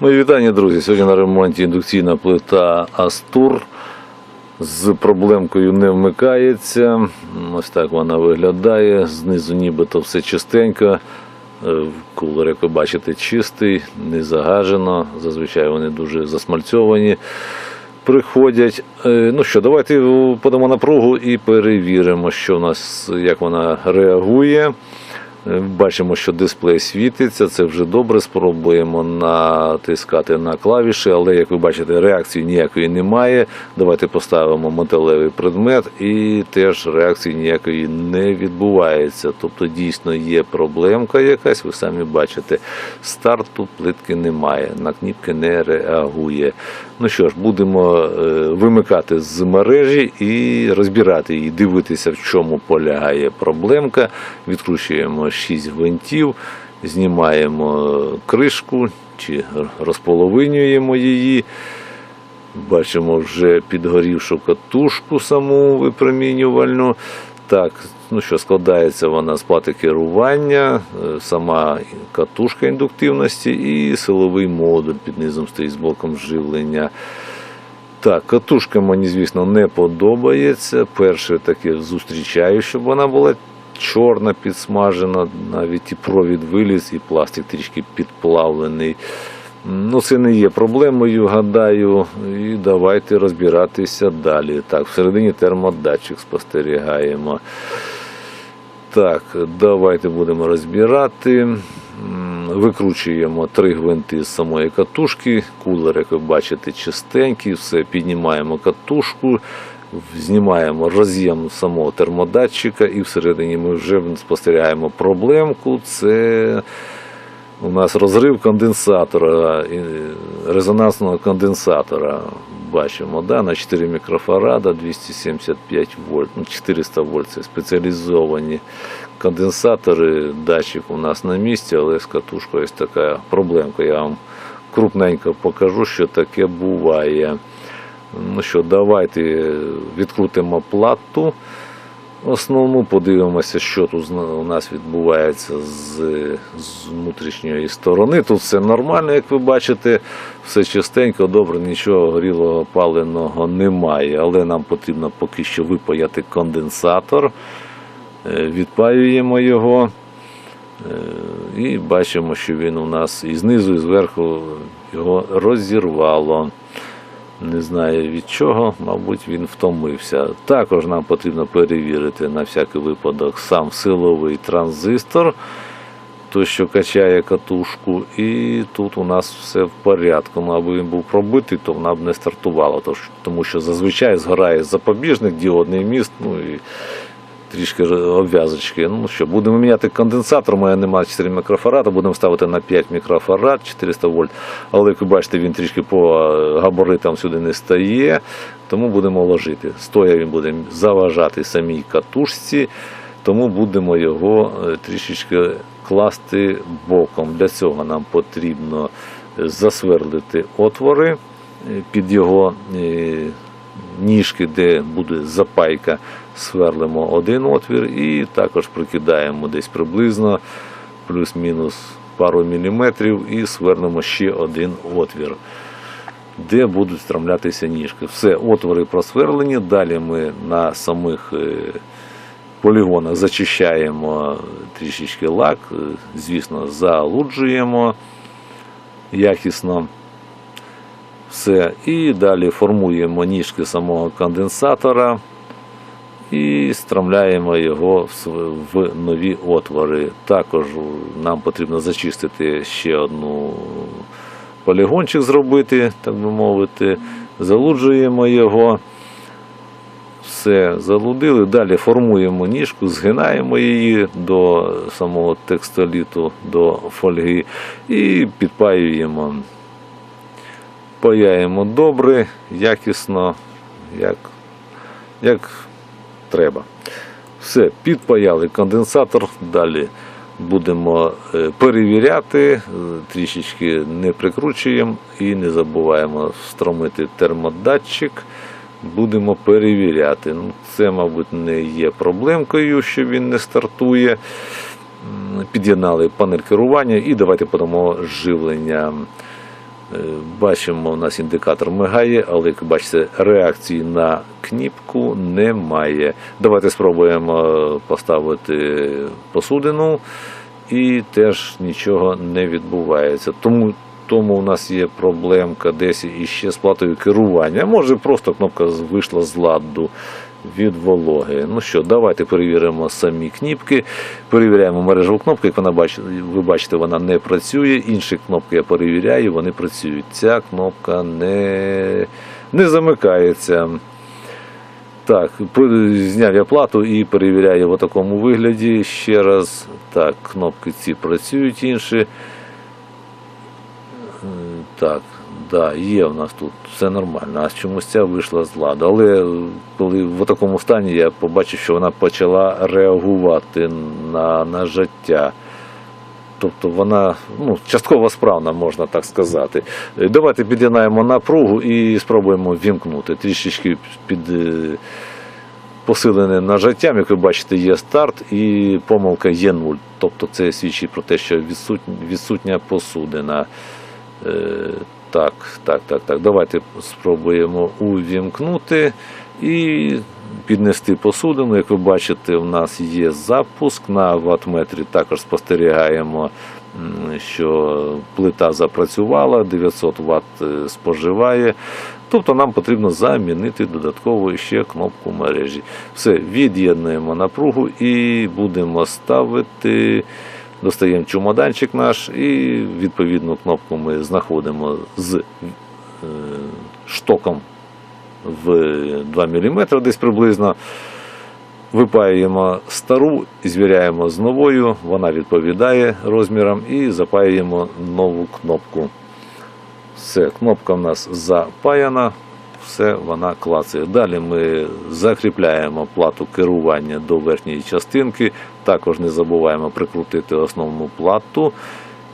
Мої вітання, друзі. Сьогодні на ремонті індукційна плита Астур з проблемкою не вмикається. Ось так вона виглядає. Знизу нібито все чистенько. Е, Кулер, як ви бачите, чистий, не загажено. Зазвичай вони дуже засмальцьовані. Приходять. Е, Ну що, давайте подамо напругу і перевіримо, що в нас, як вона реагує. Бачимо, що дисплей світиться, це вже добре. Спробуємо натискати на клавіші, але як ви бачите, реакції ніякої немає. Давайте поставимо металевий предмет, і теж реакції ніякої не відбувається. Тобто дійсно є проблемка якась, ви самі бачите. Старту плитки немає, на кніпки не реагує. Ну що ж, будемо е, вимикати з мережі і розбирати її, дивитися, в чому полягає проблемка. Відкручуємо 6 гвинтів, знімаємо кришку чи розполовинюємо її. Бачимо вже підгорівшу катушку саму випромінювальну. Так, ну що, складається вона з плати керування, е, сама катушка індуктивності і силовий модуль під низом стоїть з блоком живлення. Так, катушка мені, звісно, не подобається. Перше таке зустрічаю, щоб вона була чорна, підсмажена, навіть і провід виліз, і пластик трішки підплавлений. Ну, це не є проблемою, гадаю. І давайте розбиратися далі. Так, всередині термодатчик спостерігаємо. Так, давайте будемо розбирати. Викручуємо три гвинти з самої катушки. Кулер, як ви бачите, чистенький. Все, піднімаємо катушку, знімаємо роз'єм самого термодатчика, і всередині ми вже спостерігаємо проблемку. Це у нас розрив конденсатора, резонансного конденсатора. Бачимо, да, на 4 мікрофарада 275 вольт, ну 400 вольт це спеціалізовані конденсатори. Датчик у нас на місці, але з катушкою ось така проблемка. Я вам крупненько покажу, що таке буває. Ну що, давайте відкрутимо плату. Основну подивимося, що тут у нас відбувається з, з внутрішньої сторони. Тут все нормально, як ви бачите, все чистенько, добре, нічого горілого паленого немає. Але нам потрібно поки що випаяти конденсатор. Е, Відпаюємо його. Е, І бачимо, що він у нас і знизу, і зверху його розірвало. Не знаю від чого, мабуть, він втомився. Також нам потрібно перевірити на всякий випадок сам силовий транзистор, той, що качає катушку, і тут у нас все в порядку. Ну, аби він був пробитий, то вона б не стартувала. Тому що зазвичай згорає запобіжник, діодний міст, ну і трішки обв'язочки. Ну що, будемо міняти конденсатор. У немає 4 мікрофарада, будемо ставити на 5 мікрофарад 400 вольт. Але як ви бачите, він трішки по е, габаритам сюди не стає, тому будемо ложити. Стоя він буде заважати самій катушці, тому будемо його е, трішечки класти боком. Для цього нам потрібно е, засверлити отвори під його ніжки, де буде запайка, сверлимо один отвір і також прикидаємо десь приблизно плюс-мінус пару міліметрів і сверлимо ще один отвір, де будуть стромлятися ніжки. Все, отвори просверлені. Далі ми на самих е, полігонах зачищаємо трішечки лак, е, звісно, залуджуємо якісно все. І далі формуємо ніжки самого конденсатора і стромляємо його в нові отвори. Також нам потрібно зачистити ще одну полігончик зробити, так би мовити. Залуджуємо його. Все залудили. Далі формуємо ніжку, згинаємо її до самого текстоліту, до фольги і підпаюємо паяємо добре, якісно, як, як треба. Все, підпаяли конденсатор, далі будемо е, перевіряти, е, трішечки не прикручуємо і не забуваємо встромити термодатчик. Будемо перевіряти. Ну, це, мабуть, не є проблемкою, що він не стартує. Під'єднали панель керування і давайте подамо живлення. Е, Бачимо, у нас індикатор мигає, але як бачите, реакції на кніпку немає. Давайте спробуємо поставити посудину, і теж нічого не відбувається. Тому, тому у нас є проблемка десь іще з платою керування. Може, просто кнопка вийшла з ладу від вологи. Ну що, давайте перевіримо самі кнопки. Перевіряємо мережеву кнопку. Як вона ви бачите, вона не працює. Інші кнопки я перевіряю, вони працюють. Ця кнопка не, не замикається. Так, зняв я плату і перевіряю в такому вигляді. Ще раз. Так, кнопки ці працюють інші. Е, Так, да, є в нас тут все нормально. А чомусь ця вийшла з ладу. Але е, коли в такому стані я побачив, що вона почала реагувати на нажаття. Тобто вона ну, частково справна, можна так сказати. Е, Давайте під'єднаємо напругу і спробуємо вімкнути. Трішечки під е, посиленим нажаттям, як ви бачите, є старт і помилка є 0. Тобто це свідчить про те, що відсутня, відсутня посудина. Так, так, так, так. Давайте спробуємо увімкнути і піднести посудину. Як ви бачите, у нас є запуск на ватметрі. Також спостерігаємо, що плита запрацювала, 900 Вт е, споживає. Тобто нам потрібно замінити додатково ще кнопку мережі. Все, від'єднуємо напругу і будемо ставити. Достаємо чумоданчик наш і відповідну кнопку ми знаходимо з е, штоком в 2 мм десь приблизно. Випаюємо стару, звіряємо з новою, вона відповідає розмірам і запаюємо нову кнопку. Все, кнопка в нас запаяна, все вона клацає. Далі ми закріпляємо плату керування до верхньої частинки. Також не забуваємо прикрутити основну плату.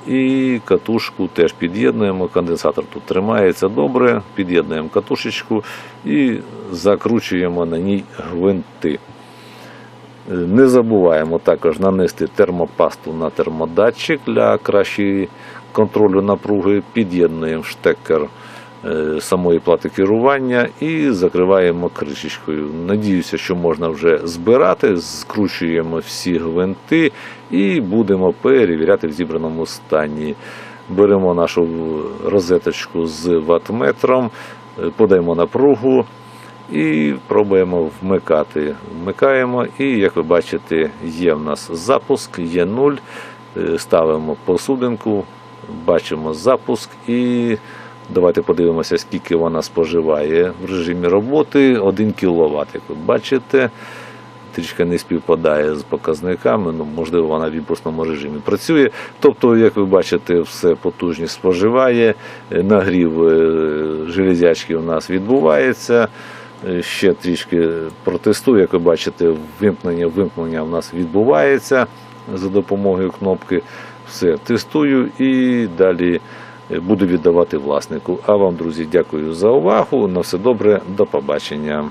І катушку теж під'єднуємо. Конденсатор тут тримається добре. Під'єднуємо катушечку і закручуємо на ній гвинти. Не забуваємо також нанести термопасту на термодатчик для кращої контролю напруги. Під'єднуємо штекер самої плати керування і закриваємо кришечкою. Надіюся, що можна вже збирати. Скручуємо всі гвинти і будемо перевіряти в зібраному стані. Беремо нашу розеточку з ватметром, е, подаємо напругу і пробуємо вмикати. Вмикаємо, і як ви бачите, є в нас запуск, є 0. Е, Ставимо посудинку, бачимо запуск і давайте подивимося, скільки вона споживає в режимі роботи 1 кВт. Як ви бачите, трішки не співпадає з показниками, ну, можливо, вона в імпульсному режимі працює. Тобто, як ви бачите, все потужність споживає, нагрів е, железячки у нас відбувається. Е, Ще трішки протестую, як ви бачите, вимкнення, вимкнення у нас відбувається за допомогою кнопки. Все, тестую і далі буду віддавати власнику. А вам, друзі, дякую за увагу. На все добре, до побачення.